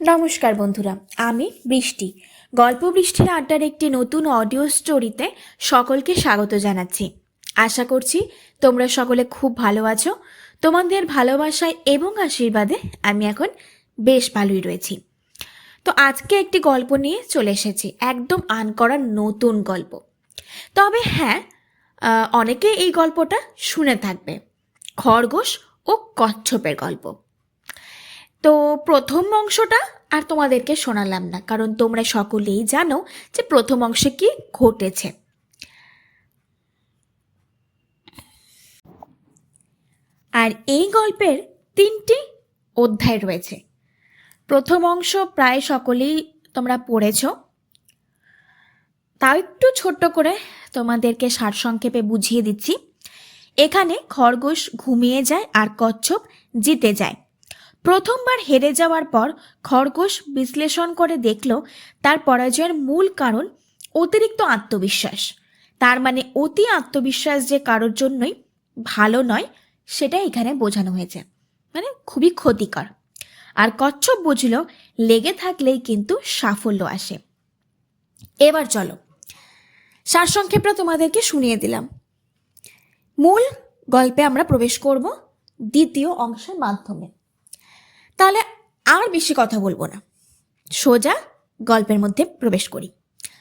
নমস্কার বন্ধুরা, আমি বৃষ্টি। গল্প বৃষ্টির আড্ডার একটি নতুন অডিও স্টোরিতে সকলকে স্বাগত জানাচ্ছি। আশা করছি তোমরা সকলে খুব ভালো আছো। তোমাদের ভালোবাসায় এবং আশীর্বাদে আমি এখন বেশ ভালোই রয়েছি। তো আজকে একটি গল্প নিয়ে চলে এসেছি, একদম আন করা নতুন গল্প। তবে হ্যাঁ অনেকে এই গল্পটা শুনে থাকবে। খরগোশ ও কচ্ছপের গল্প। তো প্রথম অংশটা আর তোমাদেরকে শোনালাম না, কারণ তোমরা সকলেই জানো যে প্রথম অংশে কি ঘটেছে। আর এই গল্পের তিনটি অধ্যায় রয়েছে। প্রথম অংশ প্রায় সকলেই তোমরা পড়েছ। তাও একটু ছোট্ট করে তোমাদেরকে সারসংক্ষেপে বুঝিয়ে দিচ্ছি। এখানে খরগোশ ঘুমিয়ে যায় আর কচ্ছপ জিতে যায়। প্রথমবার হেরে যাওয়ার পর খরগোশ বিশ্লেষণ করে দেখল তার পরাজয়ের মূল কারণ অতিরিক্ত আত্মবিশ্বাস। তার মানে অতি আত্মবিশ্বাস যে কারোর জন্যই ভালো নয়, সেটা এখানে বোঝানো হয়েছে। মানে খুবই ক্ষতিকর। আর কচ্ছপ বুঝল, লেগে থাকলেই কিন্তু সাফল্য আসে। এবার চলো, সারসংক্ষেপটা তোমাদেরকে শুনিয়ে দিলাম। মূল গল্পে আমরা প্রবেশ করব দ্বিতীয় অংশের মাধ্যমে। তাহলে আর বেশি কথা বলব না। সোজা গল্পের মধ্যে প্রবেশ করি।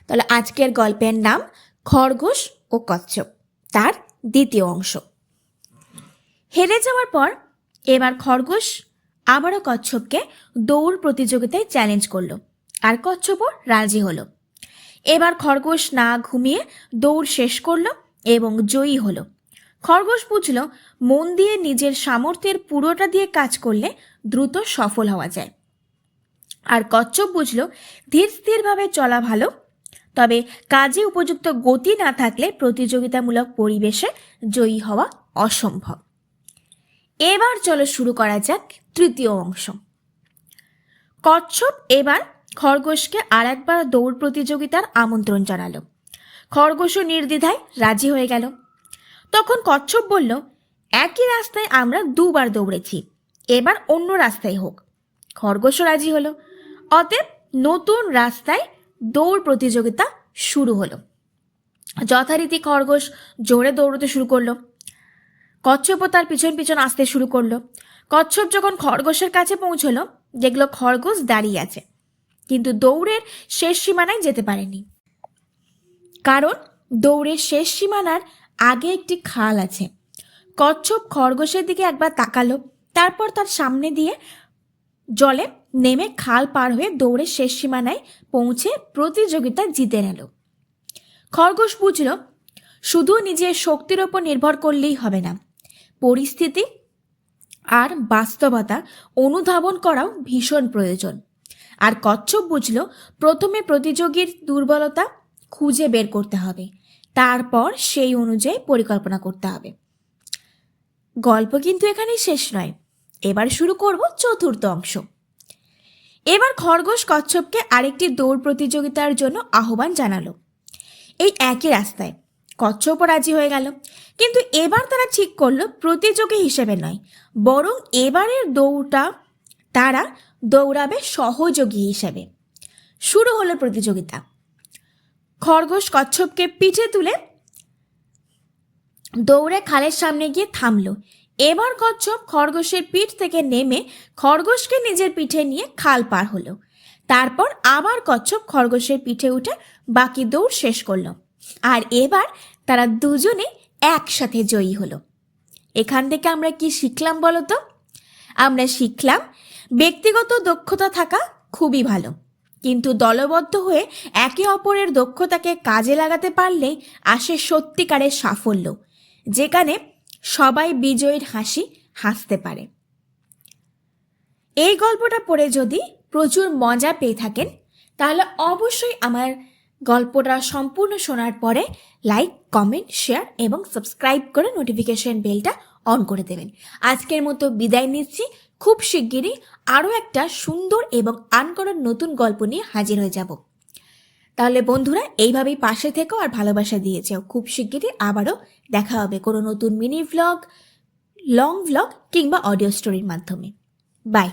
তাহলে আজকের গল্পের নাম খরগোশ ও কচ্ছপ, তার দ্বিতীয় অংশ। হেরে যাওয়ার পর এবার খরগোশ আবারও কচ্ছপকে দৌড় প্রতিযোগিতায় চ্যালেঞ্জ করল আর কচ্ছপও রাজি হলো। এবার খরগোশ না ঘুমিয়ে দৌড় শেষ করল এবং জয়ী হলো। খরগোশ বুঝল, মন দিয়ে নিজের সামর্থ্যের পুরোটা দিয়ে কাজ করলে দ্রুত সফল হওয়া যায়। আর কচ্ছপ বুঝল, ধীর স্থিরভাবে চলা ভালো। তবে কাজে উপযুক্ত গতি না থাকলে প্রতিযোগিতামূলক পরিবেশে জয়ী হওয়া অসম্ভব। এবার চলো শুরু করা যাক তৃতীয় অংশ। কচ্ছপ এবার খরগোশকে আর একবার দৌড় প্রতিযোগিতার আমন্ত্রণ জানালো। খরগোশও নির্দ্বিধায় রাজি হয়ে গেল। তখন কচ্ছপ বলল, একই রাস্তায় আমরা দুবার দৌড়েছি। এবার অন্য রাস্তায় হোক। খরগোশও রাজি হলো। অতএব নতুন রাস্তায় দৌড় প্রতিযোগিতা শুরু হলো। যথারীতি খরগোশ জোরে দৌড়তে শুরু করল। কচ্ছপও তার পিছন পিছন আসতে শুরু করল। কচ্ছপ যখন খরগোশের কাছে পৌঁছলো, দেখল খরগোশ দাঁড়িয়ে আছে। কিন্তু দৌড়ের শেষ সীমানায় যেতে পারেনি। কারণ দৌড়ের শেষ সীমানার আগে একটি খাল আছে। কচ্ছপ খরগোশের দিকে একবার তাকালো, তারপর তার সামনে দিয়ে জলে নেমে খাল পার হয়ে দৌড়ে শেষ সীমানায় পৌঁছে প্রতিযোগিতা জিতে নিল। খরগোশ বুঝল, শুধু নিজের শক্তির ওপর নির্ভর করলেই হবে না। পরিস্থিতি আর বাস্তবতা অনুধাবন করাও ভীষণ প্রয়োজন। আর কচ্ছপ বুঝল, প্রথমে প্রতিযোগীর দুর্বলতা খুঁজে বের করতে হবে। তারপর সেই অনুযায়ী পরিকল্পনা করতে হবে। গল্প কিন্তু এখানেই শেষ নয়। এবার শুরু করব চতুর্থ অংশ। এবার খরগোশ কচ্ছপকে আরেকটি দৌড় প্রতিযোগিতার জন্য আহ্বান জানালো। এই একই রাস্তায়। কচ্ছপও রাজি হয়ে গেল। কিন্তু এবার তারা ঠিক করল প্রতিযোগী হিসেবে নয়। বরং এবারের দৌড়টা তারা দৌড়াবে সহযোগী হিসেবে। শুরু হলো প্রতিযোগিতা। খরগোশ কচ্ছপকে পিঠে তুলে দৌড়ে খালের সামনে গিয়ে থামলো। এবার কচ্ছপ খরগোশের পিঠ থেকে নেমে খরগোশকে নিজের পিঠে নিয়ে খাল পার হলো। তারপর আবার কচ্ছপ খরগোশের পিঠে উঠে বাকি দৌড় শেষ করল। আর এবার তারা দুজনে একসাথে জয়ী হলো। এখান থেকে আমরা কি শিখলাম বলো তো? আমরা শিখলাম, ব্যক্তিগত দক্ষতা থাকা খুবই ভালো। কিন্তু দলবদ্ধ হয়ে একে অপরের দক্ষতাকে কাজে লাগাতে পারলেই আসে সত্যিকারের সাফল্য, যেখানে সবাই বিজয়ীর হাসি হাসতে পারে। এই গল্পটা পড়ে যদি প্রচুর মজা পেয়ে থাকেন, তাহলে অবশ্যই আমার গল্পটা সম্পূর্ণ শোনার পরে লাইক, কমেন্ট, শেয়ার এবং সাবস্ক্রাইব করে নোটিফিকেশন বেলটা অন করে দেবেন। আজকের মতো বিদায় নিচ্ছি। খুব শিগগিরই আরও একটা সুন্দর এবং আনকরার নতুন গল্প নিয়ে হাজির হয়ে যাব। তাহলে বন্ধুরা, এইভাবেই পাশে থেকো আর ভালোবাসা দিয়েছেও খুব শিগগিরই আবারও দেখা হবে কোনো নতুন মিনি ভ্লগ লং ভ্লগ কিংবা অডিও স্টোরির মাধ্যমে। বাই